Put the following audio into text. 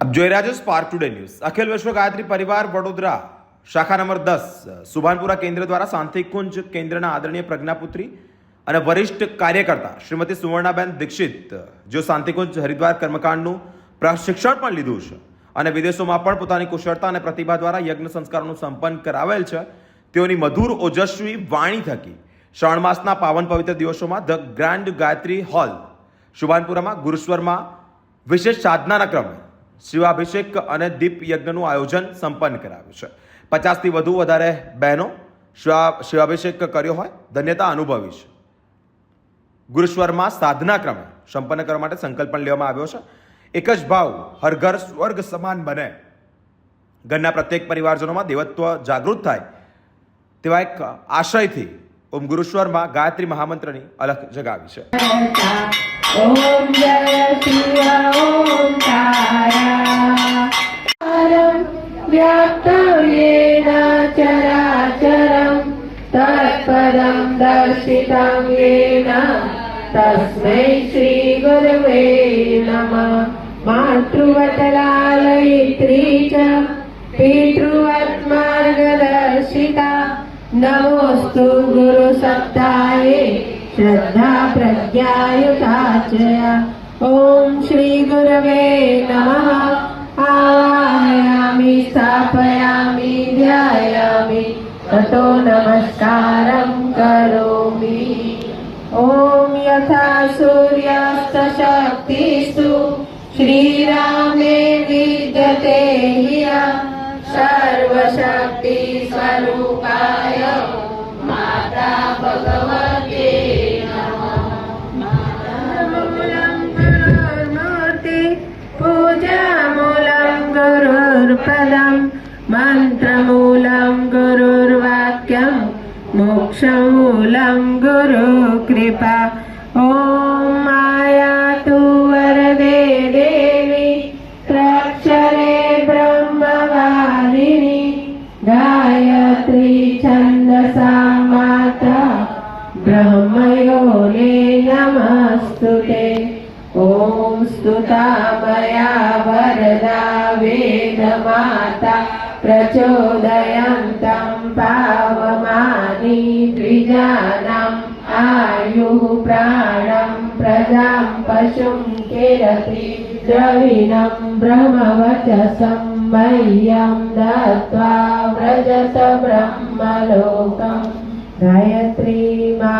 આપ જોઈ રહ્યા છો સ્પાર્ક ટુડે ન્યૂઝ અખિલ વિશ્વ ગાયત્રી પરિવાર વડોદરા, શાખા નંબર દસ, સુભાનપુરા કેન્દ્ર દ્વારા શાંતિકુંજ કેન્દ્રના આદરણીય પ્રજ્ઞાપુત્રી અને વરિષ્ઠ કાર્યકર્તા શ્રીમતી સુવર્ણાબેન દીક્ષિત જો શાંતિકુંજ હરિદ્વાર કર્મકાંડનું પ્રશિક્ષણ પણ લીધું છે અને વિદેશોમાં પણ પોતાની કુશળતા અને પ્રતિભા દ્વારા યજ્ઞ સંસ્કારોનું સંપન્ન કરાવેલ છે, તેઓની મધુર ઓજસ્વી વાણી થકી શ્રાવણ માસના પાવન પવિત્ર દિવસોમાં ધ ગ્રાન્ડ ગાયત્રી હોલ શુભાનપુરામાં ગુરુશ્વરમાં વિશેષ સાધનાના ક્રમે શિવાભિષેક અને દીપ યજ્ઞનું આયોજન સંપન્ન કરાવ્યું છે. પચાસથી વધુ વધારે બહેનો શિવા, શિવાભિષેક કર્યો હોય, ધન્યતા અનુભવી છે. ગુરુશ્વરમાં સાધના ક્રમે સંપન્ન કરવા માટે સંકલ્પ પણ લેવામાં આવ્યો છે. એક જ ભાવ, હર ઘર સ્વર્ગ સમાન બને. ઘરના પ્રત્યેક પરિવારજનોમાં દેવત્વ જાગૃત થાય. તેવા એક આશયથી ઓમ ગુરુશ્વરમાં ગાયત્રી મહામંત્રની અલખ જગાવી છે. ओङ्कारम् व्याप्तं येन चराचरं तत्पदं दर्शितं येन तस्मै श्रीगुरवे नमः मातृवतलालयित्री च पितृवत्मार्गदर्शिता नमोऽस्तु गुरुसत्ताये श्रद्धा प्रज्ञायुता च ॐ श्रीगुरवे नमः आवाहयामि स्थापयामि ध्यायामि ततो नमस्कारं करोमि ॐ यथा सूर्यास्तशक्तिस्तु श्रीरामे विद्यते ह्य सर्वशक्तिस्वरूपाय पदम् गुरुर्वाक्यं गुरुर्वाक्यम् गुरु कृपा ॐ माया तु वरदे देवी प्रक्षरे ब्रह्मवारिणि गायत्री छन्दसा माता ब्रह्मयोगे नमस्तु ते। ॐ स्तुतामया वरदा वेदमाता प्रचोदयन्तं पावमानि द्विजानम् आयुः प्राणं प्रजां पशुं किरति द्रविणं ब्रह्मवचसं मह्यं दत्त्वा व्रजत ब्रह्मलोकं गायत्रीमा